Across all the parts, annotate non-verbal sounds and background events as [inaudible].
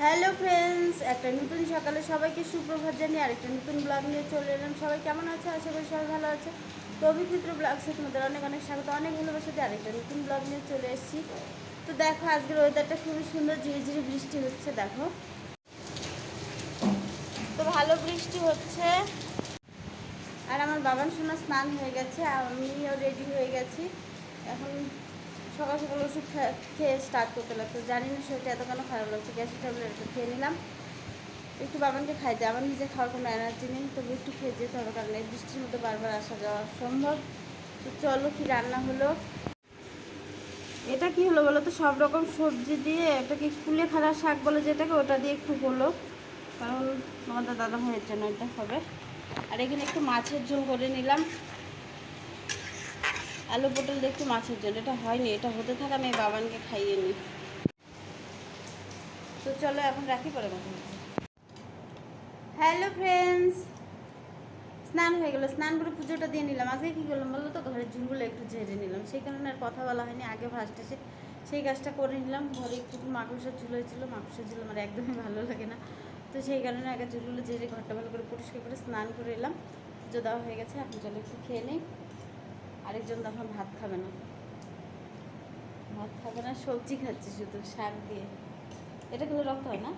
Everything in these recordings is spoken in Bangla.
হ্যালো ফ্রেন্ডস একটা নতুন সকালে সবাইকে সুপ্রভাত জানিয়ে আরেকটা নতুন ব্লগ নিয়ে চলে এলাম। সবাই কেমন আছে? আশা করি সবাই ভালো আছে। তো অভিচিত্র ব্লগসে তোমাদের অনেক অনেক স্বাগত, অনেক ভালোবাসা দিয়ে আরেকটা নতুন ব্লগ নিয়ে চলে এসেছি। তো দেখো, আজকের ওয়েদারটা খুবই সুন্দর, ঝিরি ঝিরি বৃষ্টি হচ্ছে, দেখো। তো ভালো বৃষ্টি হচ্ছে। আর আমার বাবান সোনা স্নান হয়ে গেছে, আমিও রেডি হয়ে গেছি। এখন সকাল সকাল ওষুধ খেয়ে স্টার্ট করতে লাগতো জানি না শরীরটা এত কেন খারাপ লাগছে গ্যাসের ট্যাবলেট একটু খেয়ে নিলাম। একটু বাবানকে খাইতে আমার নিজে খাওয়ার কোনো এনার্জি নেই, তবু একটু খেয়ে যেতে হবে, কারণ এই বৃষ্টির মধ্যে বারবার আসা যাওয়া সম্ভব। তো চলো কি রান্না হলো? এটা কি হলো বলো তো? সব রকম সবজি দিয়ে এটাকে কুলে খাড়া শাক বলে যেটাকে, ওটা দিয়ে একটু হলো। কারণ আমাদের দাদা ভাইয়ের জন্য এটা হবে। আর এখানে একটু মাছের ঝোল করে নিলাম। আলু পটল একটু মাছের ঝোল। এটা হয়নি, এটা হতে থাকা, আমি বাবানকে খাইয়ে নিই। তো চলো, এখন রাখি পরে কথা হ্যালো ফ্রেন্ডস স্নান হয়ে গেলো। স্নান করে পুজোটা দিয়ে নিলাম। আজকে কী করলাম বলল তো? ঘরের ঝুলগুলো একটু ঝেড়ে নিলাম। সেই কারণে আর কথা বলা হয়নি, আগে ফার্স্ট এসে সেই কাজটা করে নিলাম। ঘরে একটু মাকড়সার ঝুল হয়েছিল। মাকড়সার ঝুল আমার একদমই ভালো লাগে না। তো সেই কারণে আগে ঝুলগুলো ঝেড়ে ঘরটা ভালো করে পরিষ্কার করে স্নান করে এলাম। পুজো দেওয়া হয়ে গেছে, এখন চলো একটু খেয়ে নিই। আরেকজন তখন ভাত খাবে না। ভাত খাবে না, সবজি খাচ্ছে শুধু, শাক দিয়ে। এটা খেলে রক্ত হয় না?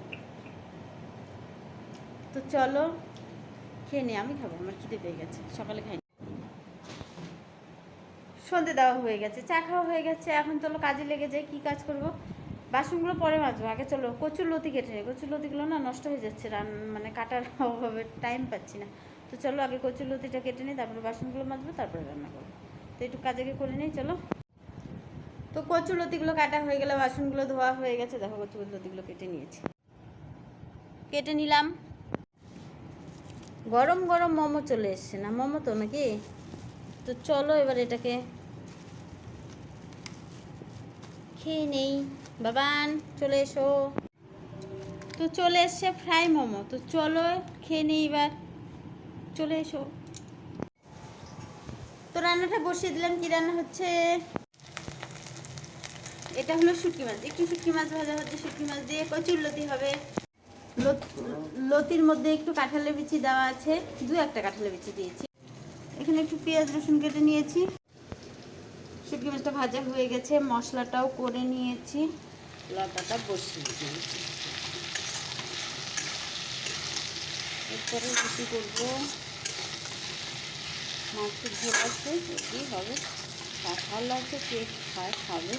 তো চলো, খেয়ে নি, আমি খাব, আমার খিদে পেয়ে গেছে, সকালে খাইনি। সন্ধে দেওয়া হয়ে গেছে, চা খাওয়া হয়ে গেছে, এখন চলো কাজে লেগে যাই, কী কাজ করব? বাসনগুলো পরে মাজবো, আগে চলো, কচুর লতি কেটে নিই, কচুর লতিগুলো না নষ্ট হয়ে যাচ্ছে, রান মানে কাটার অভাবে টাইম পাচ্ছি না। তো চলো আগে কচুর লতিটা কেটে নিই, তারপরে বাসনগুলো মাজবো, তারপরে রান্না করব। তো একটু কাজে গিয়ে করে নিই, চলো। তো কচুর লতিগুলো কাটা হয়ে গেলে বাসনগুলো ধোয়া হয়ে গেছে। দেখো কচুর লতিগুলো কেটে নিয়েছি। কেটে নিলাম। গরম গরম মোমো চলে এসছে না? মোমো তো নাকি? তো চলো এবার এটাকে খেয়ে নেই। বাবান, চলে এসো। তো চলে এসছে ফ্রাই মোমো। তো চলো, খেয়ে নেই এবার। চলে এসো। তো রান্নাটা বসিয়ে দিলাম। কি রান্না হচ্ছে? এটা হলো শুটকি মাছ। একটু শুটকি মাছ ভাজা হচ্ছে। শুটকি মাছ দিয়ে কচুর লতি হবে। লত- লতির মধ্যে একটু কাঁঠালের বিচি দেওয়া আছে। দু একটা কাঁঠালের বিচি দিয়েছি। এখানে একটু পেঁয়াজ, রসুন কেটে নিয়েছি। শুটকি মাছটা ভাজা হয়ে গেছে। মশলাটাও করে নিয়েছি। লতাটা বসিয়ে দিয়েছি। এরপরে রুটি করব। মাছের ঝোল আছে এটি হবে কাঁঠাল আছে কে খায়, খাবে।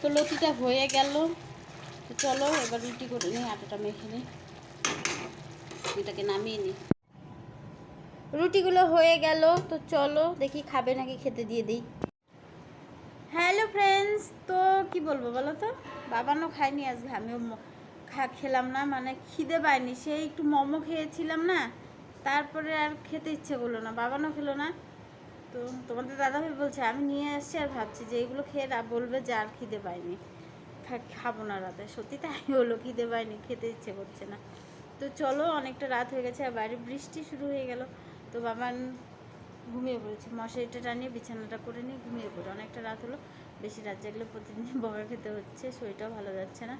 তো লতিটা হয়ে গেল। তো চলো, এবার রুটি করে নিই, আটাটা মেখে নিই। এটাকে নামিয়ে নিই। রুটিগুলো হয়ে গেল, তো চলো, দেখি খাবে নাকি খেতে দিয়ে দিই। হ্যালো ফ্রেন্ডস, তো কি বলব বলো তো? বাবানও খায়নি আজকে, আমিও খা খেলাম না মানে খিদে পাইনি সেই একটু মোমো খেয়েছিলাম না, তারপরে আর খেতে ইচ্ছে করল না, বাবানও খেলো না। তো তোমাদের দাদাভাই বলছে, আমি নিয়ে আসছি আর ভাবছি যে এগুলো খেয়ে বলবে যে আর খিদে পাইনি খাব না রাতে, সত্যি তাই হলো, খিদে পাইনি খেতে ইচ্ছে করছে না। তো চলো, অনেকটা রাত হয়ে গেছে আর বাইরে বৃষ্টি শুরু হয়ে গেল। তো বাবান ঘুমিয়ে পড়েছে। মশারিটা টানিয়ে, বিছানাটা করে নিয়ে ঘুমিয়ে পড়ে। অনেকটা রাত হলো। বেশি রাত জাগলে প্রতিদিন [laughs] বকা খেতে হচ্ছে, শরীরটাও ভালো যাচ্ছে না।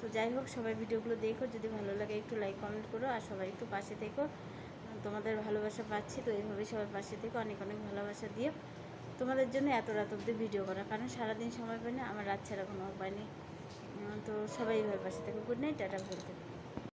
তো যাই হোক, সবাই ভিডিওগুলো দেখো। যদি ভালো লাগে একটু লাইক কমেন্ট করো। আর সবাই একটু পাশে থেকো। তোমাদের ভালোবাসা পাচ্ছি, তো এইভাবেই সবাই পাশে থেকে। অনেক অনেক ভালোবাসা দিও। তোমাদের জন্য এত রাত অবধি ভিডিও করা। কারণ সারাদিন সময় পাই না, আমার রাত ছাড়া কোনো উপায় নেই। তো সবাই এইভাবে পাশে থেকে। গুড নাইট টাটা বলতে